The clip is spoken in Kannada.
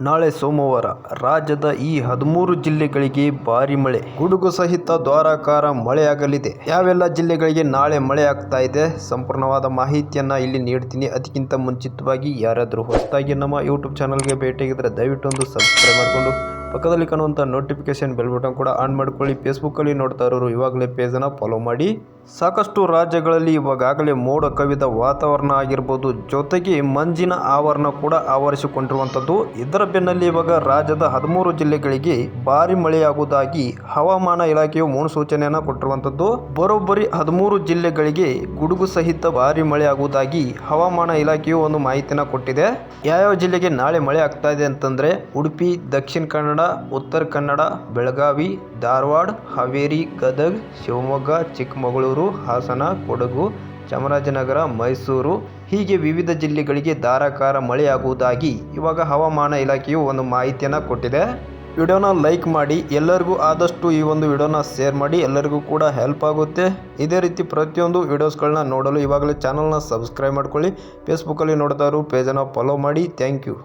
ನಾಳೆ ಸೋಮವಾರ ರಾಜ್ಯದ ಈ ಹದಿಮೂರು ಜಿಲ್ಲೆಗಳಿಗೆ ಭಾರಿ ಮಳೆ. ಗುಡುಗು ಸಹಿತ ಧಾರಾಕಾರ ಮಳೆಯಾಗಲಿದೆ. ಯಾವೆಲ್ಲ ಜಿಲ್ಲೆಗಳಿಗೆ ನಾಳೆ ಮಳೆ ಆಗ್ತಾ ಇದೆ ಸಂಪೂರ್ಣವಾದ ಮಾಹಿತಿಯನ್ನ ಇಲ್ಲಿ ನೀಡ್ತೀನಿ. ಅದಕ್ಕಿಂತ ಮುಂಚಿತವಾಗಿ ಯಾರಾದರೂ ಹೊಸದಾಗಿ ನಮ್ಮ ಯೂಟ್ಯೂಬ್ ಚಾನಲ್ಗೆ ಭೇಟಿಯಾಗಿದ್ದರೆ ದಯವಿಟ್ಟು ಒಂದು ಸಬ್ಸ್ಕ್ರೈಬ್ ಮಾಡಿಕೊಂಡು, ಪಕ್ಕದಲ್ಲಿ ಕಾಣುವಂಥ ನೋಟಿಫಿಕೇಶನ್ ಬೆಲ್ ಬಟನ್ ಕೂಡ ಆನ್ ಮಾಡ್ಕೊಳ್ಳಿ. ಫೇಸ್ಬುಕ್ಕಲ್ಲಿ ನೋಡ್ತಾ ಇರೋರು ಇವಾಗಲೇ ಪೇಜನ್ನು ಫಾಲೋ ಮಾಡಿ. ಸಾಕಷ್ಟು ರಾಜ್ಯಗಳಲ್ಲಿ ಇವಾಗಾಗಲೇ ಮೋಡ ಕವಿದ ವಾತಾವರಣ ಆಗಿರ್ಬೋದು, ಜೊತೆಗೆ ಮಂಜಿನ ಆವರಣ ಕೂಡ ಆವರಿಸಿಕೊಂಡಿರುವಂಥದ್ದು. ಇದರ ಬೆನ್ನಲ್ಲಿ ಇವಾಗ ರಾಜ್ಯದ ಹದಿಮೂರು ಜಿಲ್ಲೆಗಳಿಗೆ ಭಾರಿ ಮಳೆಯಾಗುವುದಾಗಿ ಹವಾಮಾನ ಇಲಾಖೆಯು ಮುನ್ಸೂಚನೆಯನ್ನು ಕೊಟ್ಟಿರುವಂಥದ್ದು. ಬರೋಬ್ಬರಿ ಹದಿಮೂರು ಜಿಲ್ಲೆಗಳಿಗೆ ಗುಡುಗು ಸಹಿತ ಭಾರಿ ಮಳೆಯಾಗುವುದಾಗಿ ಹವಾಮಾನ ಇಲಾಖೆಯು ಒಂದು ಮಾಹಿತಿನ ಕೊಟ್ಟಿದೆ. ಯಾವ್ಯಾವ ಜಿಲ್ಲೆಗೆ ನಾಳೆ ಮಳೆ ಆಗ್ತಾ ಇದೆ ಅಂತಂದ್ರೆ, ಉಡುಪಿ, ದಕ್ಷಿಣ ಕನ್ನಡ, ಉತ್ತರ ಕನ್ನಡ, ಬೆಳಗಾವಿ, ಧಾರವಾಡ, ಹಾವೇರಿ, ಗದಗ, ಶಿವಮೊಗ್ಗ, ಚಿಕ್ಕಮಗಳೂರು ಹಾಸನ, ಕೊಡಗು, ಚಾಮರಾಜನಗರ, ಮೈಸೂರು. ಹೀಗೆ ವಿವಿಧ ಜಿಲ್ಲೆಗಳಿಗೆ ಧಾರಾಕಾರ ಮಳೆಯಾಗುವುದಾಗಿ ಇವಾಗ ಹವಾಮಾನ ಇಲಾಖೆಯು ಒಂದು ಮಾಹಿತಿಯನ್ನು ಕೊಟ್ಟಿದೆ. ವಿಡಿಯೋನ ಲೈಕ್ ಮಾಡಿ, ಎಲ್ಲರಿಗೂ ಆದಷ್ಟು ಈ ಒಂದು ವಿಡಿಯೋನ ಶೇರ್ ಮಾಡಿ, ಎಲ್ಲರಿಗೂ ಕೂಡ ಹೆಲ್ಪ್ ಆಗುತ್ತೆ. ಇದೇ ರೀತಿ ಪ್ರತಿಯೊಂದು ವಿಡಿಯೋಸ್ಗಳನ್ನ ನೋಡಲು ಇವಾಗಲೇ ಚಾನಲ್ನ ಸಬ್ಸ್ಕ್ರೈಬ್ ಮಾಡ್ಕೊಳ್ಳಿ. ಫೇಸ್ಬುಕ್ಕಲ್ಲಿ ನೋಡ್ತಾರು ಪೇಜನ್ನು ಫಾಲೋ ಮಾಡಿ. Thank you.